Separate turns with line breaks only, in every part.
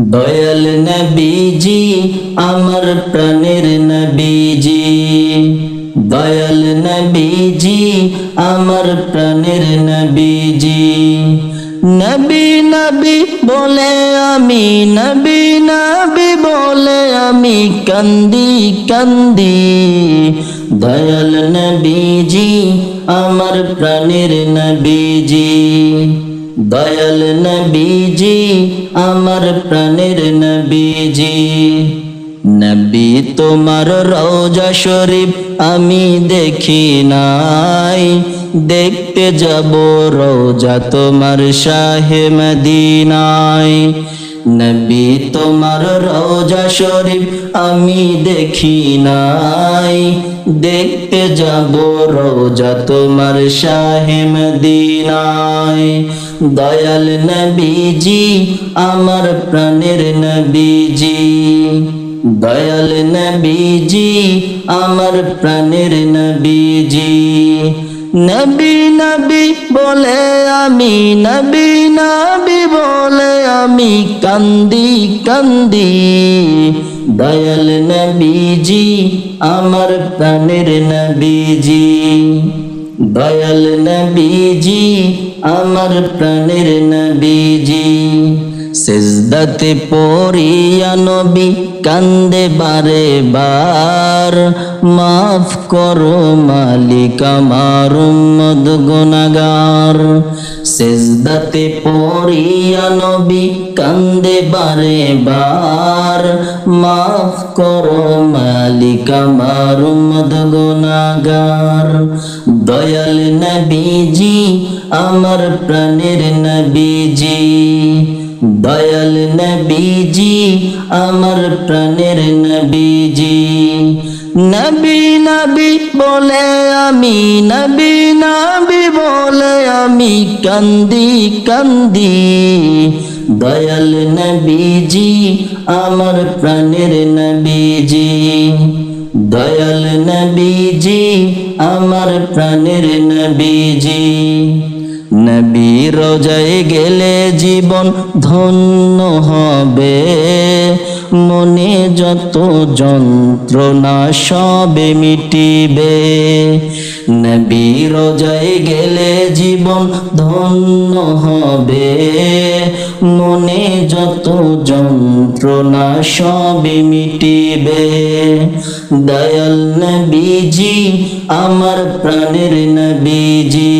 দয়াল নবীজি আমার প্রাণের নবীজি। দয়াল নবীজি আমার প্রাণের নবীজি। নবী নবী বলে আমি, নবী নবী বলে আমি কান্দি কান্দি। দয়াল নবীজি, আমার প্রাণের নবীজি। দয়াল নবীজি, আমার প্রাণের নবীজি। নবী তোমার রওজা শরীফ আমি দেখি নাই। দেখতে যাব রওজা তোমার শাহে মদিনায়। নবী তোমার রওজা শরীফ আমি দেখি নাই। দেখতে যাব রোজা তোমার শাহে মদিনায়। দয়াল নবীজি, আমার প্রাণের নবীজি। দয়াল নবীজি, আমার প্রাণের নবীজি। নবী নবী বলে আমি, নবী নবী বলে আমি কান্দি কান্দি। দয়াল নবীজি, আমার প্রাণের নবীজি। দয়াল নবীজি, আমার প্রাণের নবীজি। সেজদাতে পড়িয়া নবী কান্দে বারে বার। মাফ করো মালিক আমার উম্মদ গুনাগার সেজদাতে পড়িয়া নবী কান্দে বারে বার। মাফ করো মালিক আমার উম্মদ গুনাগার দয়াল নবীজি, আমার প্রাণের নবীজি। দয়াল নবীজি, আমার প্রাণের নবীজি। নবী নবী বলে আমি, নবী নবী বলে আমি কান্দি কান্দি। দয়াল নবীজি, আমার প্রাণের নবীজি। দয়াল নবীজি, আমার প্রাণের নবীজি। নবী রোজায় গেলে জীবন ধন্য হবে। মনে যত যন্ত্রণা সবে মিটিবে। নবী রোজায় গেলে জীবন ধন্য হবে। মনে যত যন্ত্রণা সবে মিটিবে। দয়াল নবীজি, আমার প্রাণের নবীজি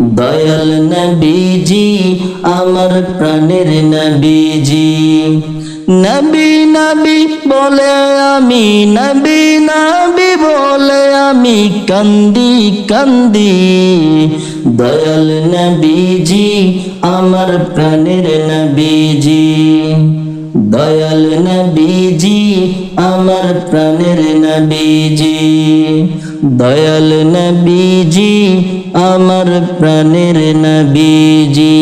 দয়াল নবীজি, আমার প্রাণের নবীজি। নবী নবী বলে আমি, নবী নবী বলে আমি কান্দি কান্দি। দয়াল নবীজি, আমার প্রাণের নবীজি। দয়াল নবীজি, আমার প্রাণের নবীজি। দয়াল নবীজি আমার প্রাণের নবীজি।